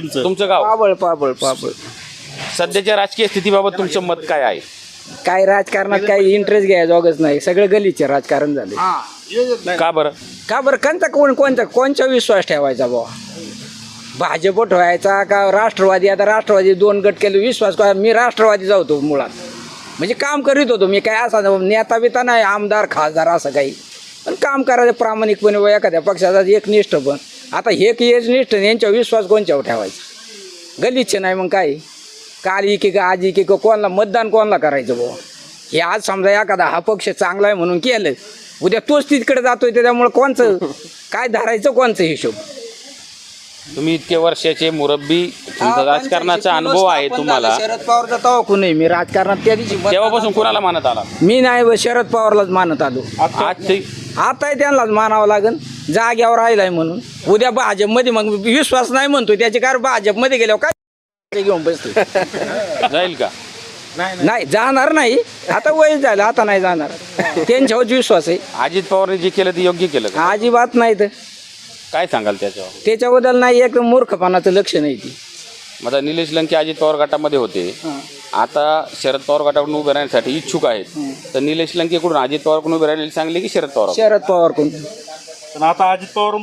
तुमचं? तुमचं गाव? पाबळ पाबळ पाबळ. सध्याच्या राजकीय स्थितीबाबत तुमचं मत काय आहे? काय राजकारणात काही इंटरेस्ट घ्यायचं नाही. सगळं गलीचे राजकारण झाले का बरं? का बरं? कोणता कोण कोणता कोणचा विश्वास ठेवायचा बुवा? भाजप ठेवायचा का राष्ट्रवादी? आता राष्ट्रवादी दोन गट केले विश्वास का? मी राष्ट्रवादी जातो मुळात. म्हणजे काम करीत होतो मी काय असा नेता बिता नाही आमदार खासदार असं काही. पण काम करायचं प्रामाणिकपणे व एखाद्या पक्षाचा एकनिष्ठ पण. आता हे की एकनिष्ठ यांच्या विश्वास कोणच्यावर ठेवायचा? गलिच्छ नाही मग काय? काल की का आजी की का कोणाला मतदान कोणाला करायचं बुवा? हे आज समजा एखादा हा पक्ष चांगला आहे म्हणून केलं उद्या तोच तिकडे जातोय त्याच्यामुळे कोणचं? काय धरायचं कोणचं हिशोब? तुम्ही इतके वर्षाचे मुरब्बी राजकारणाचा अनुभव आहे तुम्हाला. शरद पवारचा तवा कोणी मी राजकारणात त्या दिवशी तेव्हापासून कोणाला मानत आला? मी नाही बा, शरद पवारलाच मानत आलो. आज ते आताही त्यांनाच मानावं लागेल जाग्यावर राहिलाय म्हणून. उद्या भाजपमध्ये मग विश्वास नाही म्हणतोय त्याचे कारण भाजपमध्ये गेल्यावर काय घेऊन बसतो जाईल का? नाही जाणार नाही. आता वय झालं आता नाही जाणार. त्यांच्यावर विश्वास आहे. अजित पवारने जे केलं ते योग्य केलं का? अजिबात नाही तर. काय सांगाल त्याच्यावर? त्याच्याबद्दल नाही एक मूर्खपणाचं लक्ष नाही ती. आता निलेश लंके अजित पवार गटामध्ये होते. आता शरद पवार गटाकडून उभे राहण्यासाठी इच्छुक आहेत. तर निलेश लंकेकडून अजित पवारकडून उभे राहिलेले चांगले की शरद पवार? शरद पवार कोण पण आता अजित पवार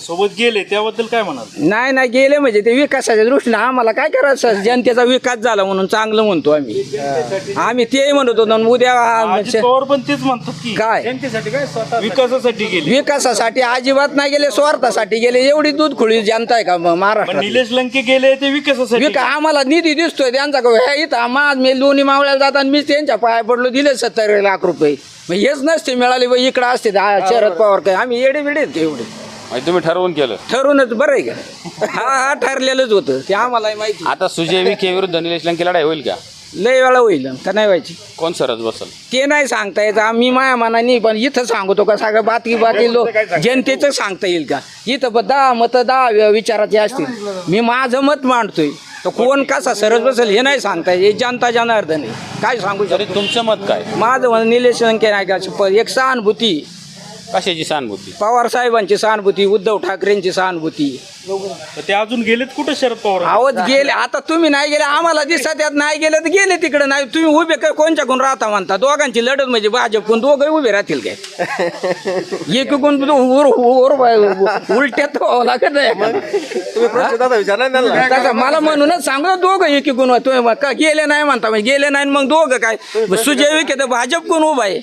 सोबत गेले त्याबद्दल काय म्हणाल? नाही नाही गेले म्हणजे ते विकासाच्या दृष्टीने आम्हाला काय करायचं? जनतेचा विकास झाला म्हणून चांगलं म्हणतो आम्ही. आम्ही ते म्हणत होतो आणि उद्या अजित पवार पण तेच म्हणतात की काय? विकासासाठी गेले. विकासासाठी अजिबात नाही गेले स्वार्थासाठी गेले. एवढी दूध खुळी जनता आहे का म- पण महाराष्ट्रात निलेश लंके गेले ते विकासासाठी विका आम्हाला निधी दिसतोय त्यांचा का? इथं आम्हा मी लोणी मावळ्याला जाताना मी त्यांच्या पाया पडलो दिले सत्तर लाख रुपये. मग हेच नसते मिळाले बा इकडं असते दहा शरद पवार काय? आम्ही येडे बिडे आहेत का एवढे? म्हणजे तुम्ही ठरवून केलं. ठरूनच बरं आहे का? हा हा ठरलेलंच होतं. ते आम्हाला माहिती आता सुजय विखे विरुद्ध निलेश लंके लढाई होईल का? लय वेळा होईल का नाही व्हायची? कोण सरस बसल? ते नाही सांगता येत. आम्ही माया मनाने पण इथं सांगतो का सगळं बाकी बाकी लोक जनतेचं सांगता येईल का? इथं पण दहा मत दहा विचाराचे असतील. मी माझं मत मांडतोय. तर कोण कसा सरस बसेल हे नाही सांगता येत. हे जनता जनार्दन आहे. काय सांगू तरी शकतो? तुमचं मत काय? माझं म्हणणं निलेश लंके नाही का प- एक सहानुभूती कशाची सहानुभूती? पवार साहेबांची सहानुभूती उद्धव ठाकरेंची सहानुभूती. तर ते अजून गेलेत कुठं शरद पवार? आवत गेले. आता तुम्ही नाही गेले. आम्हाला दिसत यात नाही गेले तर गेले तिकडे. नाही तुम्ही उभे काय कोणच्याकडून राहता म्हणता? दोघांची लढत म्हणजे भाजपकडून दोघे उभे राहतील काय? उर उर उलट्यात व्हावं लागत नाही हा? तसं मला म्हणूनच सांगा दोघं एकीकडून. तुम्ही मग का गेले नाही म्हणता. म्हणजे गेले नाही मग दोघं काय? सुजय विखे तर भाजप कोण उभा आहे.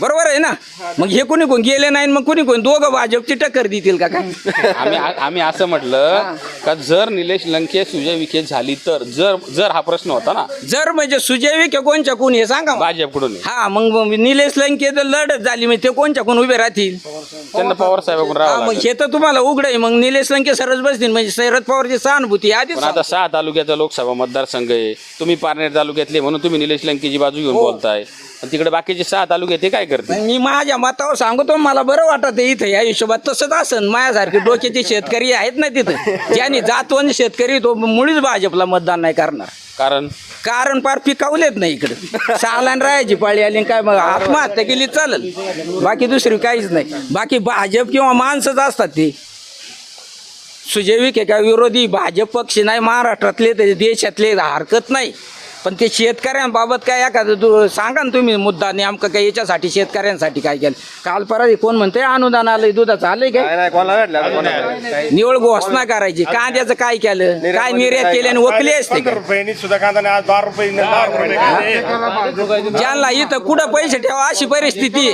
बरोबर आहे ना? मग हे कोणी कोण गेले नाही मग कोणी कोण? दोघं भाजपची टक्कर देतील का काय? आम्ही आम्ही असं म्हटलं का जर निलेश लंके सुजय विखे झाली तर जर जर हा प्रश्न होता ना. जर म्हणजे सुजय विखे कोणच्या कोण हे सांगा मला. भाजपकडून. हा मग मग निलेश लंके तर लढत झाली म्हणजे ते कोणच्या कोण उभे राहतील? त्यांना पवार साहेबाकडून हा राहावं मग लागेल. हे तर तुम्हाला उघड आहे. मग निलेश लंके सरस बसतील म्हणजे शरद पवारची सहानुभूती आधीच पण आता सहा तालुक्याचा लोकसभा मतदारसंघ आहे. तुम्ही पारनेर तालुक्यातले म्हणून तुम्ही निलेश लंकेची बाजू घेऊन बोलताय. पण तिकडे बाकीचे सहा तालुके ते काय करते? मी माझ्या मतावर सांगतो मला बरं वाटत इथं या हिशोबात तसंच असन. माझ्यासारखे डोक्याचे शेतकरी आहेत ना तिथं. ज्यांनी जातवंत शेतकरी तो मुळीच भाजपला मतदान नाही करणार. कारण? कारण पार पिकावलेत नाही इकडे. सालान राहायची पाळी आली काय मग आत्महत्या केली चालेल. बाकी दुसरी काहीच नाही. बाकी भाजप किंवा माणसंच असतात ते. विखे काय विरोधी? भाजप पक्ष नाही महाराष्ट्रातले ते देशातले हरकत नाही. पण ते शेतकऱ्यांबाबत काय एखादं तू सांगा ना तुम्ही मुद्दा नेमकं काय याच्यासाठी शेतकऱ्यांसाठी काय केलं? काल परत कोण म्हणते अनुदान आलंय दुधाचं आलंय काय? निवळ घोषणा करायची. कांद्याचं काय केलं? काय निर्यात केली? आणि वकली असते का रुपयांनी सुद्धा कांदा आज बारा रुपये दहा रुपये ज्यांना इथं कुठं पैसे ठेवा अशी परिस्थिती.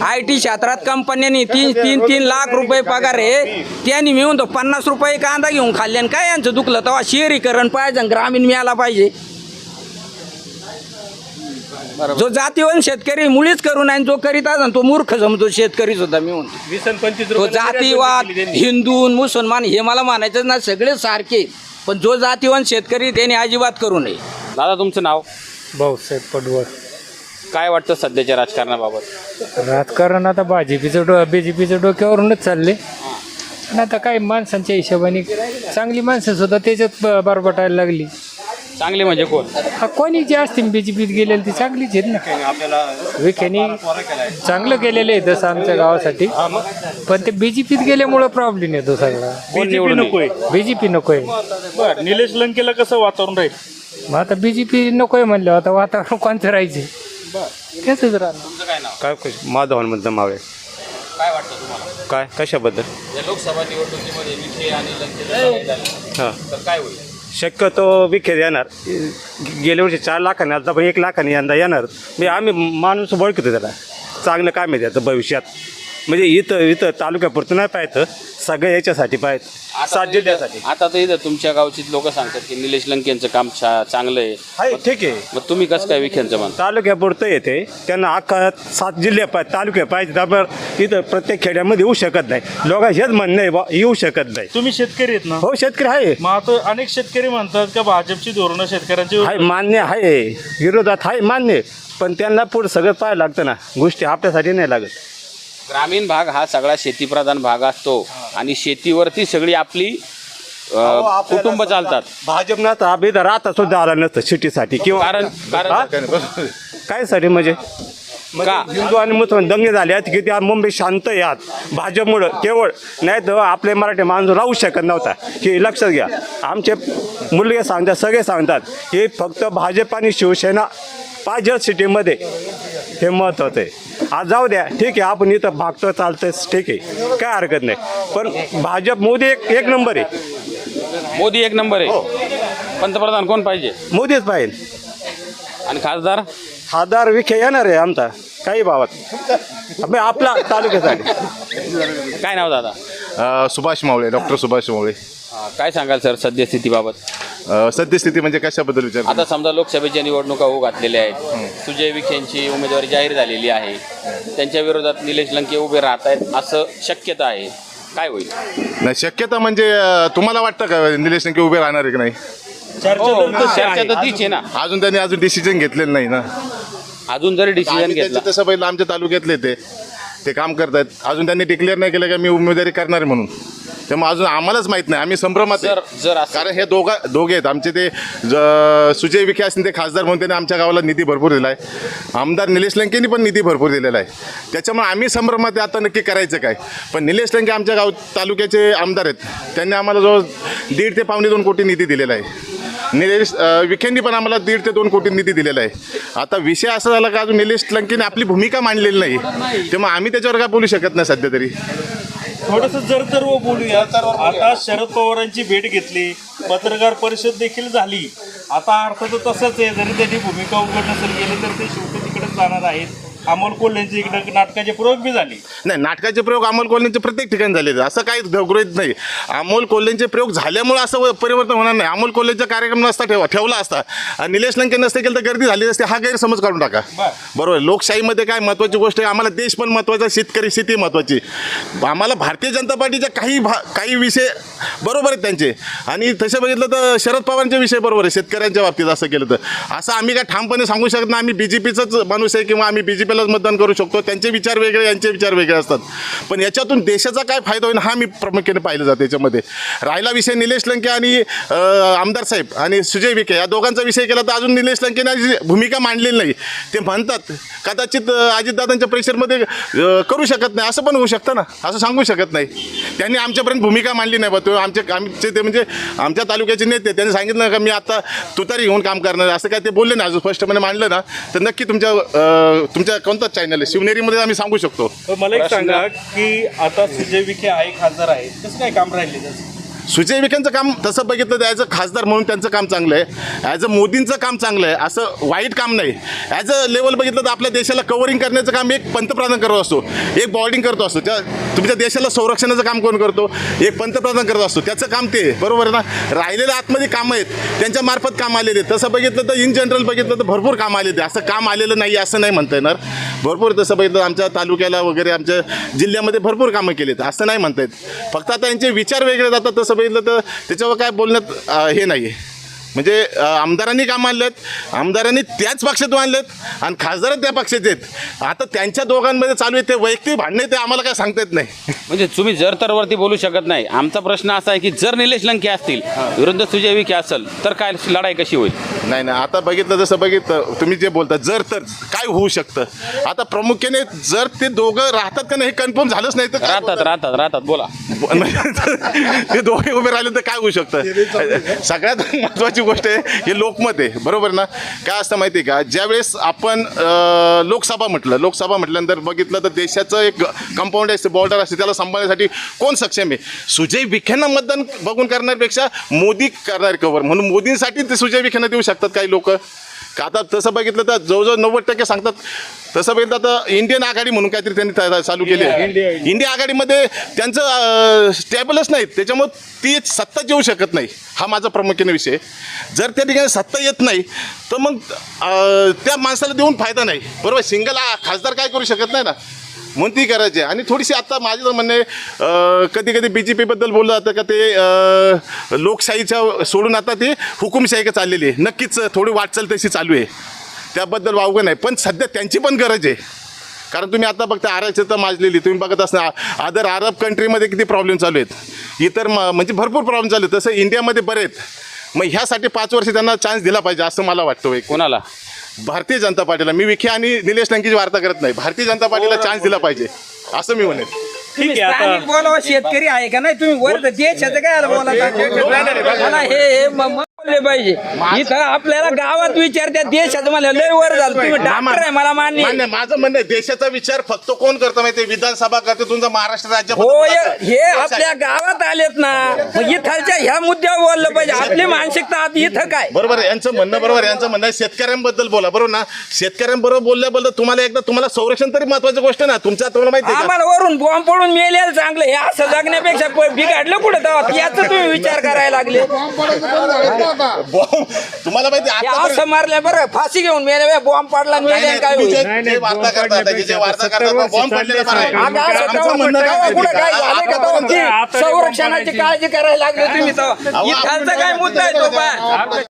आय टी क्षेत्रात कंपन्यांनी तीन तीन तीन लाख रुपये पगार आहे. त्यांनी मिळून तो पन्नास रुपये कांदा घेऊन खाल्ले आणि काय यांचं दुखलं? तेव्हा शहरीकरण पाहिजे आणि ग्रामीण मिळाला पाहिजे. जो जातीवन शेतकरी मुळीच करू नाही जो करीत असेल तो मूर्ख जमतो शेतकरी सुद्धा मी म्हणतो. वीस आणि पंचवीस तो रुपये जातीवाद हिंदू मुसलमान हे मला मानायचं ना सगळे सारखे पण जो जातीवान शेतकरी त्याने अजिबात करू नये. दादा तुमचं नाव? भाऊसाहेब पडवळ. काय वाटतं सध्याच्या राजकारणाबाबत? राजकारण आता भाजपीचं डो बी जे पीचं डोक्यावरूनच चालले आणि आता काय माणसांच्या हिशोबाने चांगली माणसं सुद्धा त्याच्यात ब- बरबटायला लागली. चांगले म्हणजे कोण? हा, कोणी जे असतील बीजेपीत गेलेले ती चांगलीच आहेत ना. विखेनी चांगलं केलेलं आहे तसं आमच्या गावासाठी. पण ते बीजेपीत गेल्यामुळं प्रॉब्लेम येतो सगळा. कोण बीजेपी निवडून नकोय. बीजेपी नकोय. बर निलेश लंकेला कसं वातावरण राहील? मग आता बीजेपी नकोय म्हणलं आता वातावरण कोणतं राहायचे? राहणार. तुमचं काय नाव? काय माधवन म्हणतं मावे काय वाटतं तुम्हाला? काय? कशाबद्दल? या लोकसभा निवडणुकीमध्ये विखे आणि लंकेचं लढाई झाली. हां. तर काय होईल? शक्यतो विखे येणार. गेल्या वर्षी चार लाखांनी आता पण एक लाखांनी यंदा येणार. म्हणजे आम्ही माणूस ओळखतो त्याला. चांगलं काम आहे त्याचं भविष्यात. म्हणजे इथं इथं तालुक्यापुरतं नाही पाहायचं सगळ्या याच्यासाठी पाहायचं सात जिल्ह्यासाठी. आता तर इथं तुमच्या गावची लोक सांगतात की निलेश लंकेंचं काम छा- चांगलं आहे. आहे ठीक आहे. मग तुम्ही कसं काय विखेंचं म्हणता? तालुक्यापुरतं येते. त्यांना अख्खा सात जिल्हे पाहिजे तालुक्या पाहिजे त्यामुळे इथं प्रत्येक खेड्यामध्ये येऊ शकत नाही. लोक हेच म्हणणं आहे बा येऊ शकत नाही. तुम्ही शेतकरी आहेत ना? हो शेतकरी आहे. मग आता अनेक शेतकरी म्हणतात का भाजपची धोरणं शेतकऱ्यांची आहे मान्य आहे. विरोधात आहे मान्य पण त्यांना पुढं सगळं पाहायला लागतं ना. गोष्टी आपल्यासाठी नाही लागत. ग्रामीण भाग हा सगळा शेतीप्रधान भाग असतो आणि शेतीवरती सगळी आपली अ, कुटुंब चालतात. भाजप ना तर इथं राहता सुद्धा आला नसतं सिटीसाठी किंवा कारण कारण हा? काय साठी म्हणजे? का? हिंदू आणि मुसलमान दंगे झाले आहेत की त्या मुंबई शांत यात. भाजपमुळं केवळ नाही तर आपले मराठी माणूस राहू शकत नव्हता. हे लक्षात घ्या. आमचे मुलगे सांगतात सगळे सांगतात. हे फक्त भाजप आणि शिवसेना पाहिजे सिटीमध्ये हे महत्त्वाचं आहे. आज जाऊ द्या. ठीक आहे आपण इथं भागतो चालतंय ठीक आहे. काय हरकत नाही. पण भाजप मोदी एक एक नंबर आहे. मोदी एक नंबर आहे. पंतप्रधान कोण पाहिजे? मोदीच पाहिजे. आणि खासदार? खासदार विखे येणार आहे आमचा. काही भावात. अबे आपला तालुक्यासाठी. काय नाव दादा? अ, सुभाष मावळे डॉक्टर सुभाष मावळे. हा, काय सांगाल सर सद्यस्थितीबाबत? अ, सद्यस्थिती म्हणजे कशाबद्दल विचार आता समजा लोकसभेच्या निवडणुका होऊ घातलेल्या आहेत. सुजय विखेंची उमेदवारी जाहीर झालेली आहे. त्यांच्या विरोधात निलेश लंके उभे राहत आहेत असं शक्यता आहे. काय होईल? नाही शक्यता म्हणजे अ, तुम्हाला वाटतं का निलेश लंके उभे राहणार आहे की नाही? चर्चा हो, तर आहे. शक्यता तीच आहे ना. अजून त्यांनी अजून डिसिजन घेतलेलं नाही ना. अजून जरी डिसिजन आम्ही घेतला त्यांचे तसं पहिलं आमच्या तालुक्यातले ते. ते काम करतायत. अजून त्यांनी डिक्लेअर नाही केलं का मी उमेदवारी करणार आहे म्हणून. त्यामुळे अजून आम्हालाच माहीत नाही. आम्ही संभ्रमात आहे. जर जर असं कारण हे दोघा दोघे आहेत. आमचे ते ज- सुजय विखे असतील ते खासदार म्हणून त्यांनी आमच्या गावाला निधी भरपूर दिला आहे आमदार निलेश लंकेनी पण निधी भरपूर दिलेला आहे. त्याच्यामुळे आम्ही संभ्रमात आहे. आता नक्की करायचं काय? पण निलेश लंके आमच्या गाव तालुक्याचे आमदार आहेत. त्यांनी आम्हाला जवळ दीड ते पावणे दोन कोटी निधी दिलेला आहे. निलेश अ, विखेंनी पण आम्हाला दीड ते दोन कोटी निधी दिलेला आहे. आता विषय असा झाला का अजून निलेश लंकेने आपली भूमिका मांडलेली नाही तेव्हा आम्ही त्याच्यावर काय बोलू शकत नाही सध्या तरी? थोडस जर तर व बोलूया. आता शरद पवारांची भेट घेतली पत्रकार परिषद देखील झाली. आता अर्थ तर तसंच आहे. जरी त्यांनी भूमिका उघड नसेल गेली तर ते शेवटी तिकडेच जाणार आहेत. अमोल कोल्हेंची इकडे नाटकाचे प्रयोग बी झाले. नाही नाटकाचे प्रयोग अमोल कोल्हेंचे प्रत्येक ठिकाणी झाले असं काही गृहित नाही. अमोल कोल्हेंचे प्रयोग झाल्यामुळे असं परिवर्तन होणार नाही. अमोल कोल्हेचा कार्यक्रम नसता ठेवा ठेवला असता. आणि निलेश लंके नसते केलं तर गर्दी झाली असते हा गैरसमज काढून टाका. बरोबर लोकशाहीमध्ये काय महत्त्वाची गोष्ट आहे? आम्हाला देश पण महत्त्वाचा शेतकरी शेती महत्त्वाची. आम्हाला भारतीय जनता पार्टीच्या काही भा काही विषय बरोबर आहेत त्यांचे. आणि तसे बघितलं तर शरद पवारांचे विषय बरोबर आहे शेतकऱ्यांच्या बाबतीत असं केलं तर. असं आम्ही काय ठामपणे सांगू शकत नाही. आम्ही बी जे पीचाच माणूस आहे किंवा आम्ही बी जे पीलाच मतदान करू शकतो. त्यांचे विचार वेगळे यांचे विचार वेगळे असतात. पण याच्यातून देशाचा काय फायदा होईल हा मी प्रामुख्याने पाहिलं जातं याच्यामध्ये. राहिला विषय निलेश लंके आणि आमदार साहेब आणि सुजय विखे या दोघांचा विषय केला तर अजून निलेश लंकेने भूमिका मांडलेली नाही. ते म्हणतात कदाचित अजितदादांच्या प्रेशरमध्ये करू शकत नाही. असं पण होऊ शकतं ना? असं सांगू शकत नाही. त्यांनी आमच्यापर्यंत भूमिका मांडली नाही बा. तो आमचे आमचे ते म्हणजे आमच्या तालुक्याचे नेते त्यांनी सांगितलं का मी आता तुतारी घेऊन काम करणार. असं काय ते बोलले ना अजून स्पष्टपणे मांडलं ना तर नक्की तुमच्या तुमच्या कोणताच चॅनल आहे? शिवनेरीमध्ये आम्ही सांगू शकतो. तर मला एक सांगा की आता सुजय विखे आहे खासदार आहेत कसं काय काम राहिले त्याचं सुजय विखेंचं काम तसं बघितलं तर ॲज अ खासदार म्हणून त्यांचं काम चांगलं आहे. ॲज अ मोदींचं काम चांगलं आहे. असं वाईट काम नाही. ॲज अ लेवल बघितलं तर आपल्या देशाला कवरिंग करण्याचं काम एक पंतप्रधान करत असतो. एक बॉर्डिंग करतो असतो. त्या तुमच्या देशाला संरक्षणाचं काम कोण करतो? एक पंतप्रधान करत असतो. त्याचं काम ते बरोबर ना? राहिलेलं आतमध्ये कामं आहेत. त्यांच्या मार्फत काम आलेले आहेत. तसं बघितलं तर इन जनरल बघितलं तर भरपूर काम आलेले असं काम आलेलं नाही असं नाही म्हणता येणार. भरपूर तसं बघितलं आमच्या तालुक्याला वगैरे आमच्या जिल्ह्यामध्ये भरपूर कामं केलीत. असं नाही म्हणता येत. फक्त आता यांचे विचार वेगळे जातात तसं बघितलं तर त्याच्यावर काय बोलण्यात हे नाही आहे म्हणजे आमदारांनी काम आणलेत आमदारांनी त्याच पक्षातून आणलेत आणि खासदार त्या पक्षात आहेत. आता त्यांच्या दोघांमध्ये चालू आहे ते वैयक्तिक भांडणे ते आम्हाला काय सांगता येत नाही. म्हणजे तुम्ही जर तर वरती बोलू शकत नाही. आमचा प्रश्न असा आहे की जर निलेश लंके असतील विरुद्ध सुजय विखे असेल तर काय लढाई कशी होईल? नाही नाही आता बघितलं जसं बघितलं तुम्ही जे बोलता जर तर काय होऊ शकतं? आता प्रामुख्याने जर ते दोघं राहतात का नाही हे कन्फर्म झालंच नाही तर काय राहतात राहतात राहतात बोला. ते दोघे उभे राहिले तर काय होऊ शकतं? सगळ्यात महत्त्वाची गोष्ट आहे हे लोकमत आहे. बरोबर ना? काय असतं माहिती आहे का? ज्यावेळेस आपण लोकसभा म्हटलं लोकसभा म्हटल्यानंतर बघितलं तर देशाचं एक कंपाऊंड असते बॉर्डर असते त्याला सांभाळण्यासाठी कोण सक्षम आहे? सुजय विखेंना मतदान बघून करण्यापेक्षा मोदी करणार कवर म्हणून मोदींसाठी ते सुजय विखेंना देऊ शकतात काही लोक. का आता तसं बघितलं तर जवळजवळ नव्वद टक्के सांगतात. तसं बघितलं तर इंडियन आघाडी म्हणून काहीतरी त्यांनी चालू केली आहे इंडिया आघाडीमध्ये त्यांचं स्टेबलच नाही त्याच्यामुळं ती सत्ता येऊ शकत नाही. हा माझा प्रामुख्याने विषय आहे. जर त्या ठिकाणी सत्ता येत नाही तर मग त्या माणसाला देऊन फायदा नाही. बरोबर? सिंगल खासदार काय करू शकत नाही ना? म्हणून ती करायची आहे. आणि थोडीशी आता माझं तर म्हणणं आहे कधी कधी बी जे पीबद्दल बोललं जातं का ते लोकशाहीच्या सोडून आता ते हुकुमशाही का चाललेली आहे. नक्कीच थोडी वाटचाल तशी चालू आहे. त्याबद्दल वावगं नाही. पण सध्या त्यांची पण गरज आहे. कारण तुम्ही आता बघता आरक्षता माजलेली तुम्ही बघत असणार अदर अरब कंट्रीमध्ये किती प्रॉब्लेम चालू आहेत. इतर म- म्हणजे भरपूर प्रॉब्लेम चालू आहेत. तसं इंडियामध्ये बरे आहेत मग ह्यासाठी पाच वर्ष त्यांना चान्स दिला पाहिजे असं मला वाटतं. कोणाला? भारतीय जनता पार्टीला. मी विखे आणि निलेश लंकेची वार्ता करत नाही. भारतीय जनता पार्टीला चान्स दिला पाहिजे. असं मी म्हणेन. ठीक आहे आता स्थानिक बोलावं शेतकरी आहे का नाही? तुम्ही वर देशाचं काय बोला. हे हे म- म- बोलले पाहिजे. इथं आपल्याला गावात विचारत्या देशाचं मला लय वर झालं. तुम्ही डॉक्टर आहे मला मान्य आहे. मान्य माझं म्हणणं आहे, देशाचा विचार फक्त कोण करतं माहिती विधानसभा करते तुमचा महाराष्ट्र राज्य हो हे- हे आपल्या गावात आलेत ना. मग इथलच्या ह्या मुद्द्यावर बोललं पाहिजे. आपली मानसिकता आता इथं काय? बरोबर आहे यांचं म्हणणं बरोबर आहे यांचं म्हणणं आहे शेतकऱ्यांबद्दल बोला. बरोबर ना? शेतकऱ्यांबरोबर बोलल्याबद्दल तुम्हाला एकदा तुम्हाला संरक्षण तरी महत्वाची गोष्ट आहे ना? तुमच्या तुम्हाला माहिती आहे का? आम्हाला वरून बॉम्ब पडून मेलेलं चांगलं. हे असं जगण्यापेक्षा प- बिघडलं कुठं तेव्हा? याचा तुम्ही विचार करायला लागले. बॉम्ब. तुम्हाला माहिती आहे, हे आतापर्यंत- असं मारलं बरं फाशी घेऊन मेले बॉम्ब पडला आणि नाही, मेले नाही, काय तुम्ही होईल? जे- जे वार्ता करतात जे वार्ता करतात बॉम्ब पडलेला बरं. आहे. अगं असं आमचं तेव्हा म्हणणं तेव्हा काय झालं का? संरक्षणाची काळजी करायला लागली तुम्ही तेव्हा. अहो, इथलचा काय मुद्दा आहे तो पहा.